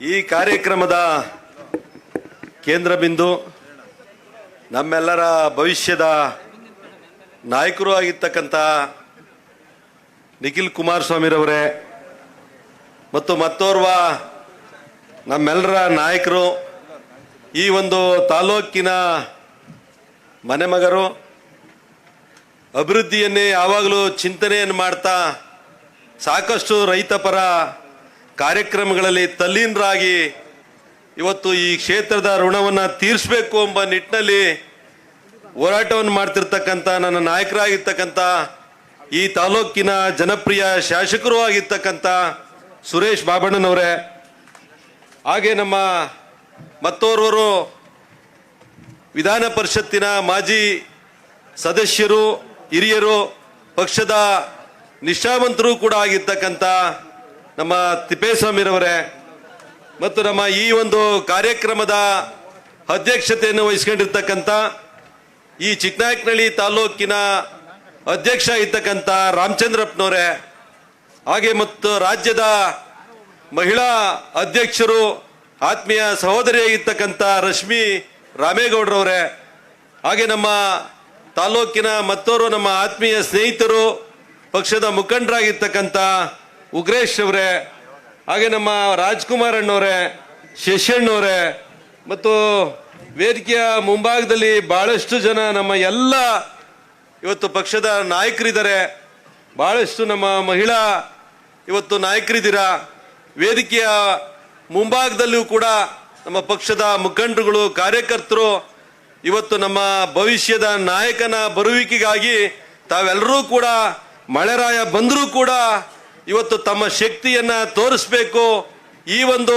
ಈ ಕಾರ್ಯಕ್ರಮದ ಕೇಂದ್ರ ಬಿಂದು ನಮ್ಮೆಲ್ಲರ ಭವಿಷ್ಯದ ನಾಯಕರು ಆಗಿರ್ತಕ್ಕಂಥ ನಿಖಿಲ್ ಕುಮಾರಸ್ವಾಮಿರವರೇ ಮತ್ತು ಮತ್ತೋರ್ವ ನಮ್ಮೆಲ್ಲರ ನಾಯಕರು, ಈ ಒಂದು ತಾಲೂಕಿನ ಮನೆಮಗರು ಅಭಿವೃದ್ಧಿಯನ್ನೇ ಯಾವಾಗಲೂ ಚಿಂತನೆಯನ್ನು ಮಾಡ್ತಾ ಸಾಕಷ್ಟು ರೈತಪರ ಕಾರ್ಯಕ್ರಮಗಳಲ್ಲಿ ತಲ್ಲೀನರಾಗಿ ಇವತ್ತು ಈ ಕ್ಷೇತ್ರದ ಋಣವನ್ನು ತೀರಿಸಬೇಕು ಎಂಬ ನಿಟ್ಟಿನಲ್ಲಿ ಹೋರಾಟವನ್ನು ಮಾಡ್ತಿರ್ತಕ್ಕಂಥ ನನ್ನ ನಾಯಕರಾಗಿರ್ತಕ್ಕಂಥ ಈ ತಾಲೂಕಿನ ಜನಪ್ರಿಯ ಶಾಸಕರು ಆಗಿರ್ತಕ್ಕಂಥ ಸುರೇಶ್ ಬಾಬಣ್ಣನವರೇ, ಹಾಗೆ ನಮ್ಮ ಮತ್ತೋರ್ವರು ವಿಧಾನ ಪರಿಷತ್ತಿನ ಮಾಜಿ ಸದಸ್ಯರು, ಹಿರಿಯರು, ಪಕ್ಷದ ನಿಷ್ಠಾವಂತರು ಕೂಡ ಆಗಿರ್ತಕ್ಕಂಥ ನಮ್ಮ ತಿಪ್ಪೇಸ್ವಾಮಿರವರೇ ಮತ್ತು ನಮ್ಮ ಈ ಒಂದು ಕಾರ್ಯಕ್ರಮದ ಅಧ್ಯಕ್ಷತೆಯನ್ನು ವಹಿಸ್ಕೊಂಡಿರ್ತಕ್ಕಂಥ ಈ ಚಿಕ್ಕನಾಯಕನಹಳ್ಳಿ ತಾಲೂಕಿನ ಅಧ್ಯಕ್ಷ ಇರ್ತಕ್ಕಂಥ ರಾಮಚಂದ್ರಪ್ಪನವರೇ, ಹಾಗೆ ಮತ್ತು ರಾಜ್ಯದ ಮಹಿಳಾ ಅಧ್ಯಕ್ಷರು, ಆತ್ಮೀಯ ಸಹೋದರಿಯಾಗಿರ್ತಕ್ಕಂಥ ರಶ್ಮಿ ರಾಮೇಗೌಡರವರೇ, ಹಾಗೆ ನಮ್ಮ ತಾಲೂಕಿನ ಮತ್ತೋರು ನಮ್ಮ ಆತ್ಮೀಯ ಸ್ನೇಹಿತರು, ಪಕ್ಷದ ಮುಖಂಡರಾಗಿರ್ತಕ್ಕಂಥ ಉಗ್ರೇಶ್ ಅವರೇ, ಹಾಗೆ ನಮ್ಮ ರಾಜ್ಕುಮಾರ್ ಅಣ್ಣವರೇ ಮತ್ತು ವೇದಿಕೆಯ ಮುಂಭಾಗದಲ್ಲಿ ಬಹಳಷ್ಟು ಜನ ನಮ್ಮ ಎಲ್ಲ ಇವತ್ತು ಪಕ್ಷದ ನಾಯಕರಿದ್ದಾರೆ. ಬಹಳಷ್ಟು ನಮ್ಮ ಮಹಿಳಾ ಇವತ್ತು ನಾಯಕರಿದ್ದೀರ? ವೇದಿಕೆಯ ಮುಂಭಾಗದಲ್ಲೂ ಕೂಡ ನಮ್ಮ ಪಕ್ಷದ ಮುಖಂಡರುಗಳು, ಕಾರ್ಯಕರ್ತರು, ಇವತ್ತು ನಮ್ಮ ಭವಿಷ್ಯದ ನಾಯಕನ ಬರುವಿಕೆಗಾಗಿ ತಾವೆಲ್ಲರೂ ಕೂಡ ಮಳೆರಾಯ ಬಂದರೂ ಕೂಡ ಇವತ್ತು ತಮ್ಮ ಶಕ್ತಿಯನ್ನ ತೋರಿಸ್ಬೇಕು. ಈ ಒಂದು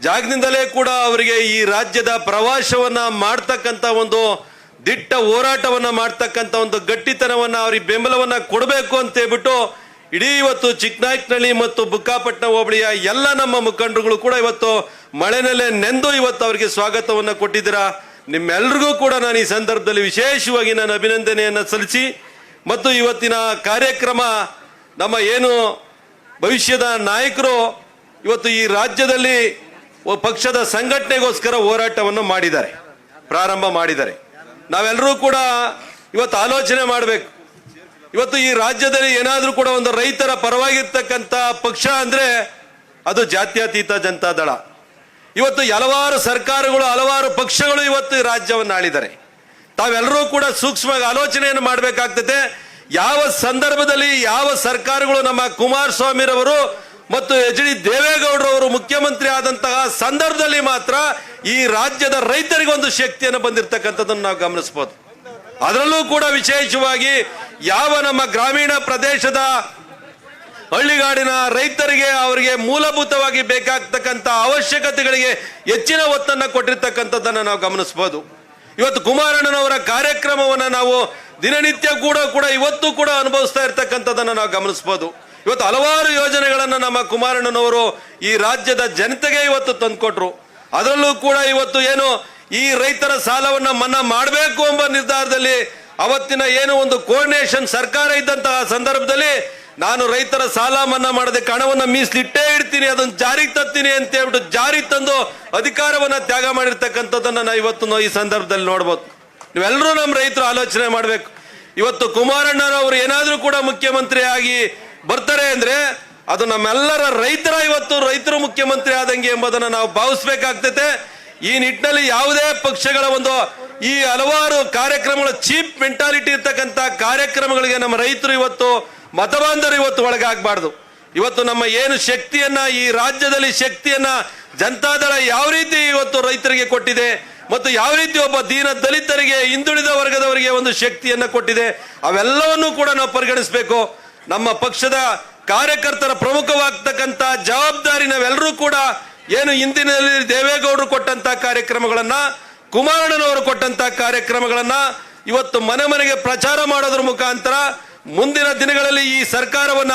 ಜಾಗದಿಂದಲೇ ಕೂಡ ಅವರಿಗೆ ಈ ರಾಜ್ಯದ ಪ್ರವಾಸವನ್ನ ಮಾಡ್ತಕ್ಕಂಥ ಒಂದು ದಿಟ್ಟ ಹೋರಾಟವನ್ನ ಮಾಡ್ತಕ್ಕಂಥ ಒಂದು ಗಟ್ಟಿತನವನ್ನ ಅವ್ರಿಗೆ ಬೆಂಬಲವನ್ನ ಕೊಡಬೇಕು ಅಂತ ಹೇಳ್ಬಿಟ್ಟು ಇಡೀ ಇವತ್ತು ಚಿಕ್ಕನಾಯಕನಹಳ್ಳಿ ಮತ್ತು ಬುಕ್ಕಾಪಟ್ಟಣ ಹೋಬಳಿಯ ಎಲ್ಲ ನಮ್ಮ ಮುಖಂಡರುಗಳು ಕೂಡ ಇವತ್ತು ಮಳೆನಲ್ಲೇ ನೆಂದು ಇವತ್ತು ಅವರಿಗೆ ಸ್ವಾಗತವನ್ನ ಕೊಟ್ಟಿದ್ದೀರಾ. ನಿಮ್ಮೆಲ್ರಿಗೂ ಕೂಡ ನಾನು ಈ ಸಂದರ್ಭದಲ್ಲಿ ವಿಶೇಷವಾಗಿ ನಾನು ಅಭಿನಂದನೆಯನ್ನ ಸಲ್ಲಿಸಿ ಮತ್ತು ಇವತ್ತಿನ ಕಾರ್ಯಕ್ರಮ ನಮ್ಮ ಏನು ಭವಿಷ್ಯದ ನಾಯಕರು ಇವತ್ತು ಈ ರಾಜ್ಯದಲ್ಲಿ ಪಕ್ಷದ ಸಂಘಟನೆಗೋಸ್ಕರ ಹೋರಾಟವನ್ನು ಮಾಡಿದ್ದಾರೆ, ಪ್ರಾರಂಭ ಮಾಡಿದ್ದಾರೆ. ನಾವೆಲ್ಲರೂ ಕೂಡ ಇವತ್ತು ಆಲೋಚನೆ ಮಾಡಬೇಕು. ಇವತ್ತು ಈ ರಾಜ್ಯದಲ್ಲಿ ಏನಾದರೂ ಕೂಡ ಒಂದು ರೈತರ ಪರವಾಗಿರ್ತಕ್ಕಂಥ ಪಕ್ಷ ಅಂದ್ರೆ ಅದು ಜಾತ್ಯತೀತ ಜನತಾ ದಳ. ಇವತ್ತು ಹಲವಾರು ಸರ್ಕಾರಗಳು, ಹಲವಾರು ಪಕ್ಷಗಳು ಇವತ್ತು ರಾಜ್ಯವನ್ನು ಆಳಿದ್ದಾರೆ ತಾವೆಲ್ಲರೂ ಕೂಡ ಸೂಕ್ಷ್ಮವಾಗಿ ಆಲೋಚನೆಯನ್ನು ಮಾಡಬೇಕಾಗ್ತದೆ. ಯಾವ ಸಂದರ್ಭದಲ್ಲಿ ಯಾವ ಸರ್ಕಾರಗಳು ನಮ್ಮ ಕುಮಾರಸ್ವಾಮಿರವರು ಮತ್ತು ಎಚ್ ಡಿ ದೇವೇಗೌಡರವರು ಮುಖ್ಯಮಂತ್ರಿ ಆದಂತಹ ಸಂದರ್ಭದಲ್ಲಿ ಮಾತ್ರ ಈ ರಾಜ್ಯದ ರೈತರಿಗೆ ಒಂದು ಶಕ್ತಿಯನ್ನು ಬಂದಿರತಕ್ಕಂಥದ್ದನ್ನು ನಾವು ಗಮನಿಸಬಹುದು. ಅದರಲ್ಲೂ ಕೂಡ ವಿಶೇಷವಾಗಿ ಯಾವ ನಮ್ಮ ಗ್ರಾಮೀಣ ಪ್ರದೇಶದ ಹಳ್ಳಿಗಾಡಿನ ರೈತರಿಗೆ ಅವರಿಗೆ ಮೂಲಭೂತವಾಗಿ ಬೇಕಾಗ್ತಕ್ಕಂಥ ಅವಶ್ಯಕತೆಗಳಿಗೆ ಹೆಚ್ಚಿನ ಒತ್ತನ್ನು ಕೊಟ್ಟಿರ್ತಕ್ಕಂಥದ್ದನ್ನು ನಾವು ಗಮನಿಸಬಹುದು. ಇವತ್ತು ಕುಮಾರಣ್ಣನವರ ಕಾರ್ಯಕ್ರಮವನ್ನು ನಾವು ದಿನನಿತ್ಯ ಕೂಡ ಕೂಡ ಇವತ್ತು ಕೂಡ ಅನುಭವಿಸ್ತಾ ಇರ್ತಕ್ಕಂಥದ್ದನ್ನು ನಾವು ಗಮನಿಸ್ಬೋದು. ಇವತ್ತು ಹಲವಾರು ಯೋಜನೆಗಳನ್ನು ನಮ್ಮ ಕುಮಾರಣ್ಣನವರು ಈ ರಾಜ್ಯದ ಜನತೆಗೆ ಇವತ್ತು ತಂದುಕೊಟ್ರು. ಅದರಲ್ಲೂ ಕೂಡ ಇವತ್ತು ಏನು ಈ ರೈತರ ಸಾಲವನ್ನು ಮನ್ನಾ ಮಾಡಬೇಕು ಎಂಬ ನಿರ್ಧಾರದಲ್ಲಿ ಅವತ್ತಿನ ಏನು ಒಂದು ಕೋರ್ಡಿನೇಷನ್ ಸರ್ಕಾರ ಇದ್ದಂತಹ ಸಂದರ್ಭದಲ್ಲಿ ನಾನು ರೈತರ ಸಾಲ ಮನ್ನಾ ಮಾಡೋದಕ್ಕೆ ಹಣವನ್ನು ಮೀಸಲಿಟ್ಟೇ ಇಡ್ತೀನಿ, ಅದನ್ನು ಜಾರಿಗೆ ತರ್ತೀನಿ ಅಂತ ಹೇಳ್ಬಿಟ್ಟು ಜಾರಿ ತಂದು ಅಧಿಕಾರವನ್ನು ತ್ಯಾಗ ಮಾಡಿರ್ತಕ್ಕಂಥದ್ದನ್ನು ನಾವು ಇವತ್ತು ಈ ಸಂದರ್ಭದಲ್ಲಿ ನೋಡ್ಬೋದು. ನೀವೆಲ್ಲರೂ ನಮ್ಮ ರೈತರು ಆಲೋಚನೆ ಮಾಡಬೇಕು. ಇವತ್ತು ಕುಮಾರಣ್ಣನವರು ಏನಾದರೂ ಕೂಡ ಮುಖ್ಯಮಂತ್ರಿ ಆಗಿ ಬರ್ತಾರೆ ಅಂದ್ರೆ ಅದು ನಮ್ಮೆಲ್ಲರ ರೈತರ ಇವತ್ತು ರೈತರು ಮುಖ್ಯಮಂತ್ರಿ ಆದಂಗೆ ಎಂಬುದನ್ನು ನಾವು ಭಾವಿಸ್ಬೇಕಾಗ್ತೈತೆ. ಈ ನಿಟ್ಟಿನಲ್ಲಿ ಯಾವುದೇ ಪಕ್ಷಗಳ ಒಂದು ಈ ಹಲವಾರು ಕಾರ್ಯಕ್ರಮಗಳ ಚೀಪ್ ಮೆಂಟಾಲಿಟಿ ಇರ್ತಕ್ಕಂಥ ಕಾರ್ಯಕ್ರಮಗಳಿಗೆ ನಮ್ಮ ರೈತರು ಇವತ್ತು ಮತಬಾಂಧವರು ಇವತ್ತು ಒಳಗಾಗಬಾರ್ದು. ಇವತ್ತು ನಮ್ಮ ಏನು ಶಕ್ತಿಯನ್ನ, ಈ ರಾಜ್ಯದಲ್ಲಿ ಶಕ್ತಿಯನ್ನ, ಜನತಾದಳ ಯಾವ ರೀತಿ ಇವತ್ತು ರೈತರಿಗೆ ಕೊಟ್ಟಿದೆ ಮತ್ತು ಯಾವ ರೀತಿ ಒಬ್ಬ ದೀನ ದಲಿತರಿಗೆ, ಹಿಂದುಳಿದ ವರ್ಗದವರಿಗೆ ಒಂದು ಶಕ್ತಿಯನ್ನು ಕೊಟ್ಟಿದೆ, ಅವೆಲ್ಲವನ್ನೂ ಕೂಡ ನಾವು ಪರಿಗಣಿಸಬೇಕು. ನಮ್ಮ ಪಕ್ಷದ ಕಾರ್ಯಕರ್ತರ ಪ್ರಮುಖವಾಗ್ತಕ್ಕಂಥ ಜವಾಬ್ದಾರಿ ನಾವೆಲ್ಲರೂ ಕೂಡ ಏನು ಹಿಂದಿನಲ್ಲಿ ದೇವೇಗೌಡರು ಕೊಟ್ಟಂತ ಕಾರ್ಯಕ್ರಮಗಳನ್ನ, ಕುಮಾರಣ್ಣನವರು ಕೊಟ್ಟಂತ ಕಾರ್ಯಕ್ರಮಗಳನ್ನ ಇವತ್ತು ಮನೆ ಮನೆಗೆ ಪ್ರಚಾರ ಮಾಡೋದ್ರ ಮುಖಾಂತರ ಮುಂದಿನ ದಿನಗಳಲ್ಲಿ ಈ ಸರ್ಕಾರವನ್ನ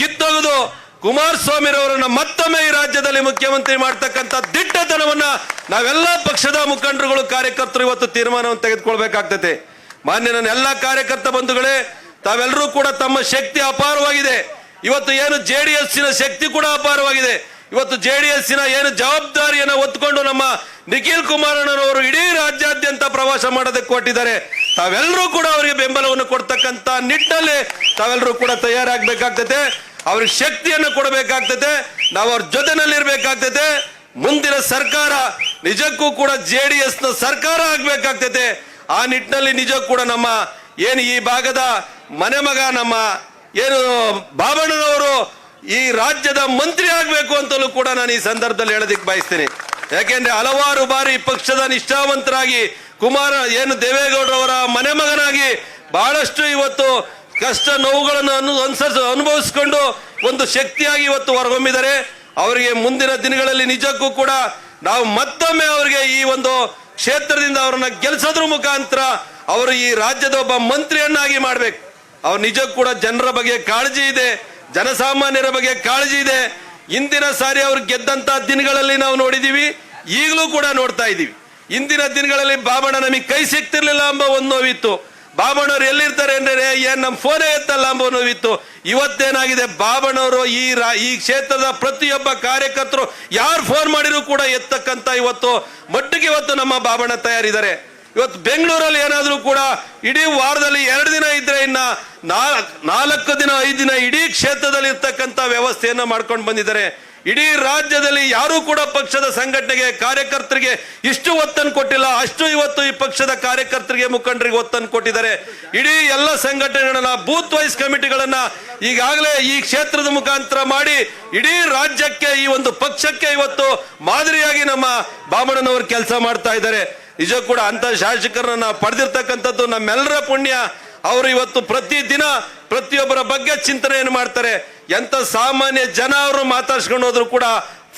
ಕಿತ್ತೊಗೆದು ಕುಮಾರಸ್ವಾಮಿರವರನ್ನ ಮತ್ತೊಮ್ಮೆ ಈ ರಾಜ್ಯದಲ್ಲಿ ಮುಖ್ಯಮಂತ್ರಿ ಮಾಡ್ತಕ್ಕಂಥ ದಿಟ್ಟತನವನ್ನ ನಾವೆಲ್ಲ ಪಕ್ಷದ ಮುಖಂಡರುಗಳು ಕಾರ್ಯಕರ್ತರು ಇವತ್ತು ತೀರ್ಮಾನವನ್ನು ತೆಗೆದುಕೊಳ್ಬೇಕಾಗ್ತದೆ. ಮಾನ್ಯ ನನ್ನ ಎಲ್ಲ ಕಾರ್ಯಕರ್ತ ಬಂಧುಗಳೇ, ತಾವೆಲ್ಲರೂ ಕೂಡ ತಮ್ಮ ಶಕ್ತಿ ಅಪಾರವಾಗಿದೆ. ಇವತ್ತು ಏನು ಜೆ ಡಿ ಶಕ್ತಿ ಕೂಡ ಅಪಾರವಾಗಿದೆ. ಇವತ್ತು ಜೆ ಡಿ ಏನು ಜವಾಬ್ದಾರಿಯನ್ನು ಹೊತ್ಕೊಂಡು ನಮ್ಮ ನಿಖಿಲ್ ಕುಮಾರಣ್ಣನವರು ಇಡೀ ರಾಜ್ಯಾದ್ಯಂತ ಪ್ರವಾಸ ಮಾಡೋದಕ್ಕೆ ಕೊಟ್ಟಿದ್ದಾರೆ ತಾವೆಲ್ಲರೂ ಕೂಡ ಅವರಿಗೆ ಬೆಂಬಲವನ್ನು ಕೊಡ್ತಕ್ಕಂಥ ನಿಟ್ಟಿನಲ್ಲಿ ತಾವೆಲ್ಲರೂ ಕೂಡ ತಯಾರಾಗಬೇಕಾಗ್ತದೆ. ಅವ್ರಿಗೆ ಶಕ್ತಿಯನ್ನು ಕೊಡಬೇಕಾಗ್ತದೆ, ನಾವು ಅವ್ರ ಜೊತೆನಲ್ಲಿರ್ಬೇಕಾಗ್ತದೆ. ಮುಂದಿನ ಸರ್ಕಾರ ನಿಜಕ್ಕೂ ಕೂಡ ಜೆ ಡಿ ಎಸ್ನ ಸರ್ಕಾರ ಆಗ್ಬೇಕಾಗ್ತದೆ. ಆ ನಿಟ್ಟಿನಲ್ಲಿ ನಿಜಕ್ಕೂ ಕೂಡ ನಮ್ಮ ಏನು ಈ ಭಾಗದ ಮನೆ ಮಗ, ನಮ್ಮ ಏನು ಬಾಬಣ್ಣನವರು ಈ ರಾಜ್ಯದ ಮಂತ್ರಿ ಆಗ್ಬೇಕು ಅಂತಲೂ ಕೂಡ ನಾನು ಈ ಸಂದರ್ಭದಲ್ಲಿ ಹೇಳೋದಕ್ಕೆ ಬಯಸ್ತೀನಿ. ಯಾಕೆಂದ್ರೆ ಹಲವಾರು ಬಾರಿ ಪಕ್ಷದ ನಿಷ್ಠಾವಂತರಾಗಿ ಕುಮಾರ, ಏನು ದೇವೇಗೌಡರವರ ಮನೆ ಮಗನಾಗಿ ಬಹಳಷ್ಟು ಇವತ್ತು ಕಷ್ಟ ನೋವುಗಳನ್ನು ಅನು ಅನುಸರಿಸ ಅನುಭವಿಸಿಕೊಂಡು ಒಂದು ಶಕ್ತಿಯಾಗಿ ಇವತ್ತು ಹೊರಹೊಮ್ಮಿದ್ದಾರೆ ಅವರಿಗೆ ಮುಂದಿನ ದಿನಗಳಲ್ಲಿ ನಿಜಕ್ಕೂ ಕೂಡ ನಾವು ಮತ್ತೊಮ್ಮೆ ಅವರಿಗೆ ಈ ಒಂದು ಕ್ಷೇತ್ರದಿಂದ ಅವರನ್ನ ಗೆಲ್ಸೋದ್ರ ಮುಖಾಂತರ ಅವರು ಈ ರಾಜ್ಯದ ಒಬ್ಬ ಮಂತ್ರಿಯನ್ನಾಗಿ ಮಾಡ್ಬೇಕು. ಅವ್ರು ನಿಜಕ್ಕೂ ಕೂಡ ಜನರ ಬಗ್ಗೆ ಕಾಳಜಿ ಇದೆ, ಜನಸಾಮಾನ್ಯರ ಬಗ್ಗೆ ಕಾಳಜಿ ಇದೆ. ಇಂದಿನ ಸಾರಿ ಅವ್ರು ಗೆದ್ದಂತ ದಿನಗಳಲ್ಲಿ ನಾವು ನೋಡಿದೀವಿ, ಈಗಲೂ ಕೂಡ ನೋಡ್ತಾ ಇದೀವಿ. ಇಂದಿನ ದಿನಗಳಲ್ಲಿ ಬಾಬಣ್ಣ ನಮಗೆ ಕೈ ಸಿಗ್ತಿರ್ಲಿಲ್ಲ ಎಂಬ ಒಂದು ನೋವಿತ್ತು. ಬಾಬಣ್ಣವ್ರು ಎಲ್ಲಿರ್ತಾರೆ ಅಂದ್ರೆ ಏನ್ ನಮ್ಮ ಫೋನೇ ಎತ್ತಲ್ಲ ಎಂಬ ನೋವಿತ್ತು. ಇವತ್ತೇನಾಗಿದೆ? ಬಾಬಣ್ಣವರು ಈ ರಾ, ಈ ಕ್ಷೇತ್ರದ ಪ್ರತಿಯೊಬ್ಬ ಕಾರ್ಯಕರ್ತರು ಯಾರು ಫೋನ್ ಮಾಡಿದ್ರು ಕೂಡ ಎತ್ತಕ್ಕಂತ ಇವತ್ತು ಮಟ್ಟಿಗೆ ಇವತ್ತು ನಮ್ಮ ಬಾಬಣ್ಣ ತಯಾರಿದ್ದಾರೆ. ಇವತ್ತು ಬೆಂಗಳೂರಲ್ಲಿ ಏನಾದರೂ ಕೂಡ ಇಡೀ ವಾರದಲ್ಲಿ ಎರಡು ದಿನ ಇದ್ರೆ ಇನ್ನ ನಾಲ್ಕು ನಾಲ್ಕು ದಿನ, ಐದು ದಿನ ಇಡೀ ಕ್ಷೇತ್ರದಲ್ಲಿ ಇರ್ತಕ್ಕಂಥ ವ್ಯವಸ್ಥೆಯನ್ನು ಮಾಡ್ಕೊಂಡು ಬಂದಿದ್ದಾರೆ. ಇಡೀ ರಾಜ್ಯದಲ್ಲಿ ಯಾರೂ ಕೂಡ ಪಕ್ಷದ ಸಂಘಟನೆಗೆ, ಕಾರ್ಯಕರ್ತರಿಗೆ ಇಷ್ಟು ಒತ್ತನ್ನು ಕೊಟ್ಟಿಲ್ಲ. ಅಷ್ಟು ಇವತ್ತು ಈ ಪಕ್ಷದ ಕಾರ್ಯಕರ್ತರಿಗೆ, ಮುಖಂಡರಿಗೆ ಒತ್ತನ್ನು ಕೊಟ್ಟಿದ್ದಾರೆ. ಇಡೀ ಎಲ್ಲ ಸಂಘಟನೆಗಳನ್ನ, ಬೂತ್ ವೈಸ್ ಕಮಿಟಿಗಳನ್ನ ಈಗಾಗಲೇ ಈ ಕ್ಷೇತ್ರದ ಮುಖಾಂತರ ಮಾಡಿ, ಇಡೀ ರಾಜ್ಯಕ್ಕೆ, ಈ ಒಂದು ಪಕ್ಷಕ್ಕೆ ಇವತ್ತು ಮಾದರಿಯಾಗಿ ನಮ್ಮ ಬಾಮಣ್ಣನವರು ಕೆಲಸ ಮಾಡ್ತಾ ಇದ್ದಾರೆ. ನಿಜ ಕೂಡ ಅಂತ ಶಾಸಕರನ್ನ ಪಡೆದಿರ್ತಕ್ಕಂಥದ್ದು ನಮ್ಮೆಲ್ಲರ ಪುಣ್ಯ. ಅವರು ಇವತ್ತು ಪ್ರತಿ ದಿನ ಪ್ರತಿಯೊಬ್ಬರ ಬಗ್ಗೆ ಚಿಂತನೆಯನ್ನು ಮಾಡ್ತಾರೆ. ಎಂತ ಸಾಮಾನ್ಯ ಜನ ಅವರು ಮಾತಾಡ್ಸ್ಕೊಂಡು ಹೋದ್ರು ಕೂಡ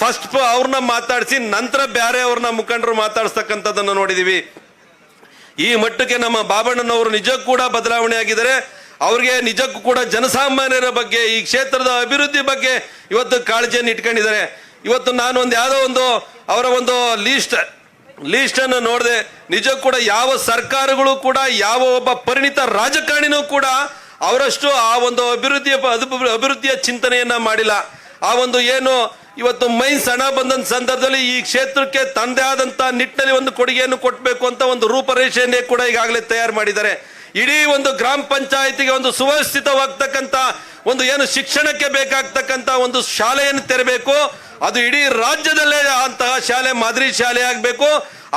ಫಸ್ಟ್ ಅವ್ರನ್ನ ಮಾತಾಡಿಸಿ ನಂತರ ಬೇರೆ ಅವ್ರನ್ನ ಮುಖಂಡರು ಮಾತಾಡ್ಸ್ತಕ್ಕಂಥದ್ದನ್ನು ನೋಡಿದೀವಿ. ಈ ಮಟ್ಟಕ್ಕೆ ನಮ್ಮ ಬಾಬಣ್ಣನವರು ನಿಜಕ್ಕೂ ಕೂಡ ಬದಲಾವಣೆ ಆಗಿದ್ದಾರೆ. ಅವ್ರಿಗೆ ನಿಜಕ್ಕೂ ಕೂಡ ಜನಸಾಮಾನ್ಯರ ಬಗ್ಗೆ, ಈ ಕ್ಷೇತ್ರದ ಅಭಿವೃದ್ಧಿ ಬಗ್ಗೆ ಇವತ್ತು ಕಾಳಜಿಯನ್ನು ಇಟ್ಕೊಂಡಿದ್ದಾರೆ. ಇವತ್ತು ನಾನು ಒಂದು ಯಾವುದೋ ಒಂದು, ಅವರ ಒಂದು ಲೀಸ್ಟ್ ಲೀಸ್ಟ್ ಅನ್ನು ನೋಡಿದೆ ನಿಜ ಕೂಡ ಯಾವ ಸರ್ಕಾರಗಳು ಕೂಡ, ಯಾವ ಒಬ್ಬ ಪರಿಣಿತ ರಾಜಕಾರಣಿನೂ ಕೂಡ ಅವರಷ್ಟು ಆ ಒಂದು ಅಭಿವೃದ್ಧಿಯ ಅಭಿವೃದ್ಧಿಯ ಚಿಂತನೆಯನ್ನ ಮಾಡಿಲ್ಲ. ಆ ಒಂದು ಏನು ಇವತ್ತು ಮೈನ್ಸ್ ಹಣ ಬಂದಂತ ಸಂದರ್ಭದಲ್ಲಿ ಈ ಕ್ಷೇತ್ರಕ್ಕೆ ತಂದೆ ಆದಂತ ನಿಟ್ಟಿನಲ್ಲಿ ಒಂದು ಕೊಡುಗೆಯನ್ನು ಕೊಟ್ಟಬೇಕು ಅಂತ ಒಂದು ರೂಪರೇಷೆಯನ್ನೇ ಕೂಡ ಈಗಾಗಲೇ ತಯಾರು ಮಾಡಿದ್ದಾರೆ. ಇಡೀ ಒಂದು ಗ್ರಾಮ ಪಂಚಾಯತಿಗೆ ಒಂದು ಸುವ್ಯವಸ್ಥಿತವಾಗ್ತಕ್ಕಂತ ಒಂದು ಏನು ಶಿಕ್ಷಣಕ್ಕೆ ಬೇಕಾಗ್ತಕ್ಕಂಥ ಒಂದು ಶಾಲೆಯನ್ನು ತೆರಬೇಕು, ಅದು ಇಡೀ ರಾಜ್ಯದಲ್ಲೇ ಅಂತಹ ಶಾಲೆ, ಮಾದರಿ ಶಾಲೆ ಆಗಬೇಕು.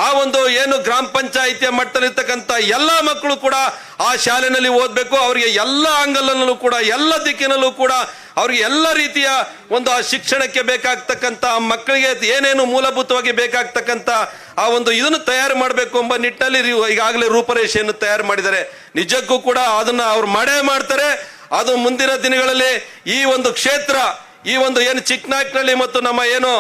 ಆ ಒಂದು ಏನು ಗ್ರಾಮ ಪಂಚಾಯಿತಿಯ ಮಟ್ಟದಲ್ಲಿರ್ತಕ್ಕಂಥ ಎಲ್ಲ ಮಕ್ಕಳು ಕೂಡ ಆ ಶಾಲೆಯಲ್ಲಿ ಓದಬೇಕು. ಅವರಿಗೆ ಎಲ್ಲ ಆಂಗಲನಲ್ಲೂ ಕೂಡ, ಎಲ್ಲ ದಿಕ್ಕಿನಲ್ಲೂ ಕೂಡ ಅವ್ರಿಗೆ ಎಲ್ಲ ರೀತಿಯ ಒಂದು ಆ ಶಿಕ್ಷಣಕ್ಕೆ ಬೇಕಾಗ್ತಕ್ಕಂಥ ಮಕ್ಕಳಿಗೆ ಏನೇನು ಮೂಲಭೂತವಾಗಿ ಬೇಕಾಗ್ತಕ್ಕಂಥ ಆ ಒಂದು ಇದನ್ನು ತಯಾರು ಮಾಡಬೇಕು ಎಂಬ ನಿಟ್ಟಿನಲ್ಲಿ ಈಗಾಗಲೇ ರೂಪರೇಷೆಯನ್ನು ತಯಾರು ಮಾಡಿದ್ದಾರೆ. ನಿಜಕ್ಕೂ ಕೂಡ ಅದನ್ನು ಅವ್ರು ಮಾಡೇ ಮಾಡ್ತಾರೆ. ಅದು ಮುಂದಿನ ದಿನಗಳಲ್ಲಿ ಈ ಒಂದು ಕ್ಷೇತ್ರ, ಈ ಒಂದು ಏನು ಚಿಕ್ಕನಾಕ್ನಳ್ಳಿ ಮತ್ತು ನಮ್ಮ ಏನು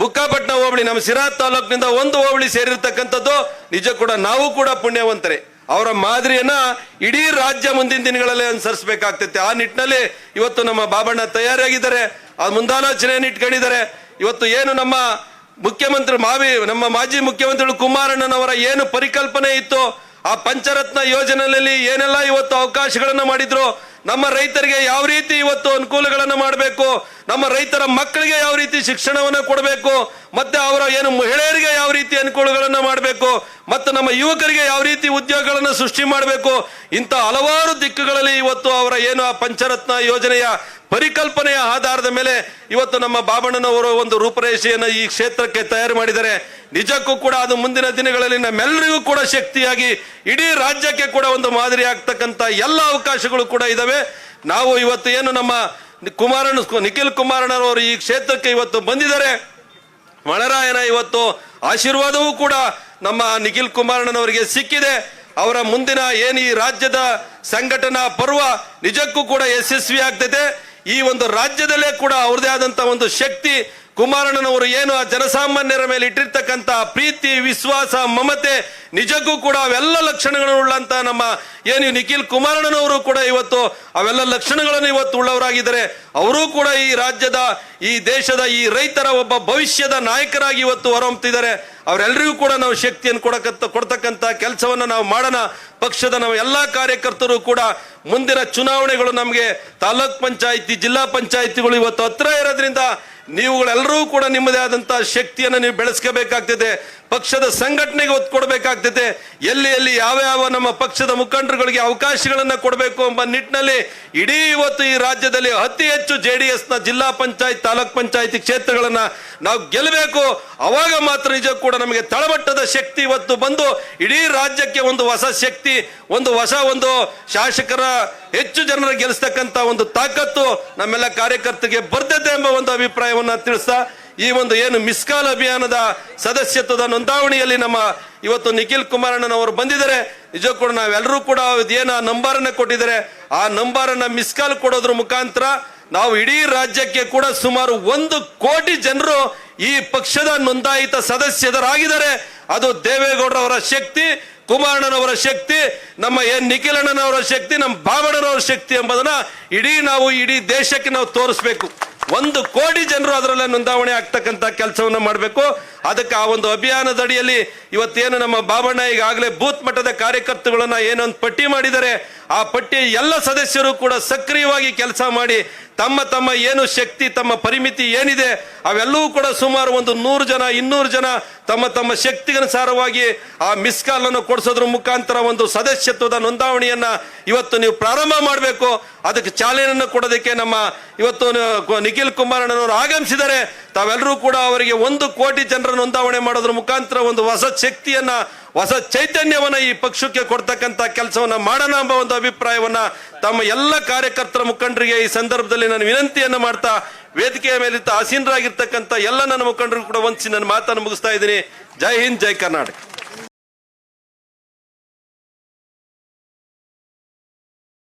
ಬುಕ್ಕಾಪಟ್ಟಣ ಹೋಬಳಿ, ನಮ್ಮ ಸಿರಾ ತಾಲೂಕಿನಿಂದ ಒಂದು ಹೋಬಳಿ ಸೇರಿರ್ತಕ್ಕಂಥದ್ದು, ನಿಜ ಕೂಡ ನಾವು ಕೂಡ ಪುಣ್ಯವಂತರೆ. ಅವರ ಮಾದರಿಯನ್ನ ಇಡೀ ರಾಜ್ಯ ಮುಂದಿನ ದಿನಗಳಲ್ಲಿ ಅನುಸರಿಸಬೇಕಾಗ್ತೈತೆ. ಆ ನಿಟ್ಟಿನಲ್ಲಿ ಇವತ್ತು ನಮ್ಮ ಬಾಬಣ್ಣ ತಯಾರಾಗಿದ್ದಾರೆ. ಆ ಮುಂದಾಲೋಚನೆಯನ್ನು ಇಟ್ಕೊಂಡಿದ್ದಾರೆ. ಇವತ್ತು ಏನು ನಮ್ಮ ಮುಖ್ಯಮಂತ್ರಿ, ಮಾವಿ, ನಮ್ಮ ಮಾಜಿ ಮುಖ್ಯಮಂತ್ರಿಗಳು ಕುಮಾರಣ್ಣನವರ ಏನು ಪರಿಕಲ್ಪನೆ ಇತ್ತು ಆ ಪಂಚರತ್ನ ಯೋಜನೆಯಲ್ಲಿ ಏನೆಲ್ಲ ಇವತ್ತು ಅವಕಾಶಗಳನ್ನು ಮಾಡಿದ್ರು, ನಮ್ಮ ರೈತರಿಗೆ ಯಾವ ರೀತಿ ಇವತ್ತು ಅನುಕೂಲಗಳನ್ನು ಮಾಡಬೇಕು, ನಮ್ಮ ರೈತರ ಮಕ್ಕಳಿಗೆ ಯಾವ ರೀತಿ ಶಿಕ್ಷಣವನ್ನು ಕೊಡಬೇಕು, ಮತ್ತೆ ಅವರ ಏನು ಮಹಿಳೆಯರಿಗೆ ಯಾವ ರೀತಿ ಅನುಕೂಲಗಳನ್ನು ಮಾಡಬೇಕು, ಮತ್ತು ನಮ್ಮ ಯುವಕರಿಗೆ ಯಾವ ರೀತಿ ಉದ್ಯೋಗಗಳನ್ನು ಸೃಷ್ಟಿ ಮಾಡಬೇಕು, ಇಂಥ ಹಲವಾರು ದಿಕ್ಕುಗಳಲ್ಲಿ ಇವತ್ತು ಅವರ ಏನು ಆ ಪಂಚರತ್ನ ಯೋಜನೆಯ ಪರಿಕಲ್ಪನೆಯ ಆಧಾರದ ಮೇಲೆ ಇವತ್ತು ನಮ್ಮ ಬಾಬಣ್ಣನವರು ಒಂದು ರೂಪರೇಷೆಯನ್ನು ಈ ಕ್ಷೇತ್ರಕ್ಕೆ ತಯಾರು ಮಾಡಿದ್ದಾರೆ. ನಿಜಕ್ಕೂ ಕೂಡ ಅದು ಮುಂದಿನ ದಿನಗಳಲ್ಲಿ ನಮ್ಮೆಲ್ಲರಿಗೂ ಕೂಡ ಶಕ್ತಿಯಾಗಿ ಇಡೀ ರಾಜ್ಯಕ್ಕೆ ಕೂಡ ಒಂದು ಮಾದರಿ ಆಗ್ತಕ್ಕಂಥ ಎಲ್ಲ ಅವಕಾಶಗಳು ಕೂಡ ಇದ್ದಾವೆ ನಾವು ಇವತ್ತು ಏನು ನಮ್ಮ ಕುಮಾರಣ್ಣ, ನಿಖಿಲ್ ಕುಮಾರಣ್ಣನವರು ಈ ಕ್ಷೇತ್ರಕ್ಕೆ ಇವತ್ತು ಬಂದಿದ್ದಾರೆ. ಮಳರಾಯನ ಇವತ್ತು ಆಶೀರ್ವಾದವೂ ಕೂಡ ನಮ್ಮ ನಿಖಿಲ್ ಕುಮಾರಣ್ಣನವರಿಗೆ ಸಿಕ್ಕಿದೆ. ಅವರ ಮುಂದಿನ ಏನು ಈ ರಾಜ್ಯದ ಸಂಘಟನಾ ಪರ್ವ ನಿಜಕ್ಕೂ ಕೂಡ ಯಶಸ್ವಿ ಆಗ್ತೈತೆ ಈ ಒಂದು ರಾಜ್ಯದಲ್ಲೇ ಕೂಡ ಅವ್ರದೇ ಆದಂಥ ಒಂದು ಶಕ್ತಿ ಕುಮಾರಣ್ಣನವರು ಏನು ಆ ಜನಸಾಮಾನ್ಯರ ಮೇಲೆ ಇಟ್ಟಿರ್ತಕ್ಕಂಥ ಪ್ರೀತಿ, ವಿಶ್ವಾಸ, ಮಮತೆ, ನಿಜಕ್ಕೂ ಕೂಡ ಅವೆಲ್ಲ ಲಕ್ಷಣಗಳುಳ್ಳಂತ ನಮ್ಮ ಏನು ನಿಖಿಲ್ ಕುಮಾರಣ್ಣನವರು ಕೂಡ ಇವತ್ತು ಅವೆಲ್ಲ ಲಕ್ಷಣಗಳನ್ನು ಇವತ್ತು ಉಳ್ಳವರಾಗಿದ್ದಾರೆ. ಅವರೂ ಕೂಡ ಈ ರಾಜ್ಯದ, ಈ ದೇಶದ, ಈ ರೈತರ ಒಬ್ಬ ಭವಿಷ್ಯದ ನಾಯಕರಾಗಿ ಇವತ್ತು ಹೊರಹೊಮ್ತಿದ್ದಾರೆ. ಅವರೆಲ್ಲರಿಗೂ ಕೂಡ ನಾವು ಶಕ್ತಿಯನ್ನು ಕೊಡಕತ್ತ, ಕೊಡ್ತಕ್ಕಂಥ ಕೆಲಸವನ್ನು ನಾವು ಮಾಡೋಣ. ಪಕ್ಷದ ನಾವು ಎಲ್ಲ ಕಾರ್ಯಕರ್ತರು ಕೂಡ ಮುಂದಿನ ಚುನಾವಣೆಗಳು ನಮಗೆ ತಾಲೂಕ್ ಪಂಚಾಯಿತಿ, ಜಿಲ್ಲಾ ಪಂಚಾಯಿತಿಗಳು ಇವತ್ತು ಹತ್ರ ಇರೋದ್ರಿಂದ ನೀವುಗಳೆಲ್ಲರೂ ಕೂಡ ನಿಮ್ಮದೇ ಆದಂತಹ ಶಕ್ತಿಯನ್ನು ನೀವು ಬೆಳೆಸ್ಕೋಬೇಕಾಗ್ತದೆ. ಪಕ್ಷದ ಸಂಘಟನೆಗೆ ಒತ್ತು ಕೊಡಬೇಕಾಗ್ತದೆ. ಎಲ್ಲಿ ಎಲ್ಲಿ ಯಾವ ಯಾವ ನಮ್ಮ ಪಕ್ಷದ ಮುಖಂಡರುಗಳಿಗೆ ಅವಕಾಶಗಳನ್ನು ಕೊಡಬೇಕು ಎಂಬ ನಿಟ್ಟಿನಲ್ಲಿ ಇಡೀ ಇವತ್ತು ಈ ರಾಜ್ಯದಲ್ಲಿ ಅತಿ ಹೆಚ್ಚು ಜೆ ಡಿ ಎಸ್ನ ಜಿಲ್ಲಾ ಪಂಚಾಯತ್, ತಾಲೂಕ್ ಪಂಚಾಯತಿ ಕ್ಷೇತ್ರಗಳನ್ನು ನಾವು ಗೆಲ್ಲಬೇಕು ಅವಾಗ ಮಾತ್ರ ನಿಜ ಕೂಡ ನಮಗೆ ತಳಮಟ್ಟದ ಶಕ್ತಿ ಇವತ್ತು ಬಂದು ಇಡೀ ರಾಜ್ಯಕ್ಕೆ ಒಂದು ಹೊಸ ಶಕ್ತಿ, ಒಂದು ಹೊಸ ಒಂದು ಶಾಸಕರ ಹೆಚ್ಚು ಜನರ ಗೆಲ್ಲಿಸ್ತಕ್ಕಂತ ಒಂದು ತಾಕತ್ತು ನಮ್ಮೆಲ್ಲ ಕಾರ್ಯಕರ್ತರಿಗೆ ಬರ್ತದೆ ಎಂಬ ಒಂದು ಅಭಿಪ್ರಾಯವನ್ನ ತಿಳಿಸ್ತಾ, ಈ ಒಂದು ಏನು ಮಿಸ್ಕಾಲ್ ಅಭಿಯಾನದ ಸದಸ್ಯತ್ವದ ನೋಂದಾವಣಿಯಲ್ಲಿ ನಮ್ಮ ಇವತ್ತು ನಿಖಿಲ್ ಕುಮಾರಣ್ಣನವರು ಬಂದಿದ್ದಾರೆ. ನಿಜ ಕೂಡ ನಾವೆಲ್ಲರೂ ಕೂಡ ಏನು ಆ ನಂಬರ್ ಅನ್ನ ಕೊಟ್ಟಿದ್ದಾರೆ. ಆ ನಂಬರ್ ಅನ್ನ ಮಿಸ್ಕಾಲ್ ಕೊಡೋದ್ರ ಮುಖಾಂತರ ನಾವು ಇಡೀ ರಾಜ್ಯಕ್ಕೆ ಕೂಡ ಸುಮಾರು ಒಂದು ಕೋಟಿ ಜನರು ಈ ಪಕ್ಷದ ನೋಂದಾಯಿತ ಸದಸ್ಯರಾಗಿದ್ದಾರೆ ಅದು ದೇವೇಗೌಡರವರ ಶಕ್ತಿ ಕುಮಾರಣ್ಣನವರ ಶಕ್ತಿ, ನಮ್ಮ ಎನ್ ನಿಖಿಲಣ್ಣನವರ ಶಕ್ತಿ, ನಮ್ಮ ಬಾಬಣ್ಣನವರ ಶಕ್ತಿ ಎಂಬುದನ್ನ ಇಡೀ ನಾವು ಇಡೀ ದೇಶಕ್ಕೆ ನಾವು ತೋರಿಸ್ಬೇಕು. ಒಂದು ಕೋಟಿ ಜನರು ಅದರಲ್ಲೇ ನೋಂದಾವಣೆ ಆಗ್ತಕ್ಕಂಥ ಕೆಲಸವನ್ನು ಮಾಡಬೇಕು. ಅದಕ್ಕೆ ಆ ಒಂದು ಅಭಿಯಾನದ ಅಡಿಯಲ್ಲಿ ಇವತ್ತೇನು ನಮ್ಮ ಬಾಬಣ್ಣ ಈಗಾಗಲೇ ಬೂತ್ ಮಟ್ಟದ ಕಾರ್ಯಕರ್ತರುಗಳನ್ನ ಏನೊಂದು ಪಟ್ಟಿ ಮಾಡಿದರೆ ಆ ಪಟ್ಟಿ ಎಲ್ಲ ಸದಸ್ಯರು ಕೂಡ ಸಕ್ರಿಯವಾಗಿ ಕೆಲಸ ಮಾಡಿ ತಮ್ಮ ತಮ್ಮ ಏನು ಶಕ್ತಿ, ತಮ್ಮ ಪರಿಮಿತಿ ಏನಿದೆ, ಅವೆಲ್ಲವೂ ಕೂಡ ಸುಮಾರು ಒಂದು ನೂರು ಜನ, ಇನ್ನೂರು ಜನ ತಮ್ಮ ತಮ್ಮ ಶಕ್ತಿಗನುಸಾರವಾಗಿ ಆ ಮಿಸ್ ಕಾಲ್ ಅನ್ನು ಕೊಡಿಸೋದ್ರ ಮುಖಾಂತರ ಒಂದು ಸದಸ್ಯತ್ವದ ನೋಂದಾವಣಿಯನ್ನ ಇವತ್ತು ನೀವು ಪ್ರಾರಂಭ ಮಾಡಬೇಕು. ಅದಕ್ಕೆ ಚಾಲನೆಯನ್ನು ಕೊಡೋದಕ್ಕೆ ನಮ್ಮ ಇವತ್ತು ನಿಖಿಲ್ ಕುಮಾರ್ ಅಣ್ಣನವರು ಆಗಮಿಸಿದ್ದಾರೆ. ತಾವೆಲ್ಲರೂ ಕೂಡ ಅವರಿಗೆ ಒಂದು ಕೋಟಿ ಜನರ ನೋಂದಾವಣೆ ಮಾಡೋದ್ರ ಮುಖಾಂತರ ಒಂದು ಹೊಸ ಶಕ್ತಿಯನ್ನ ಹೊಸ ಚೈತನ್ಯವನ್ನು ಈ ಪಕ್ಷಕ್ಕೆ ಕೊಡ್ತಕ್ಕಂತ ಕೆಲಸವನ್ನ ಮಾಡೋಣ ಎಂಬ ಒಂದು ಅಭಿಪ್ರಾಯವನ್ನ ತಮ್ಮ ಎಲ್ಲ ಕಾರ್ಯಕರ್ತರ ಮುಖಂಡರಿಗೆ ಈ ಸಂದರ್ಭದಲ್ಲಿ ನಾನು ವಿನಂತಿಯನ್ನು ಮಾಡ್ತಾ ವೇದಿಕೆಯ ಮೇಲೆ ಆಸೀನರಾಗಿರ್ತಕ್ಕಂಥ ಎಲ್ಲ ನನ್ನ ಮುಖಂಡರು ಕೂಡ ವಂಚಿಸಿ ನನ್ನ ಮಾತನ್ನು ಮುಗಿಸ್ತಾ ಇದ್ದೀನಿ. ಜೈ ಹಿಂದ್, ಜೈ ಕರ್ನಾಟಕ.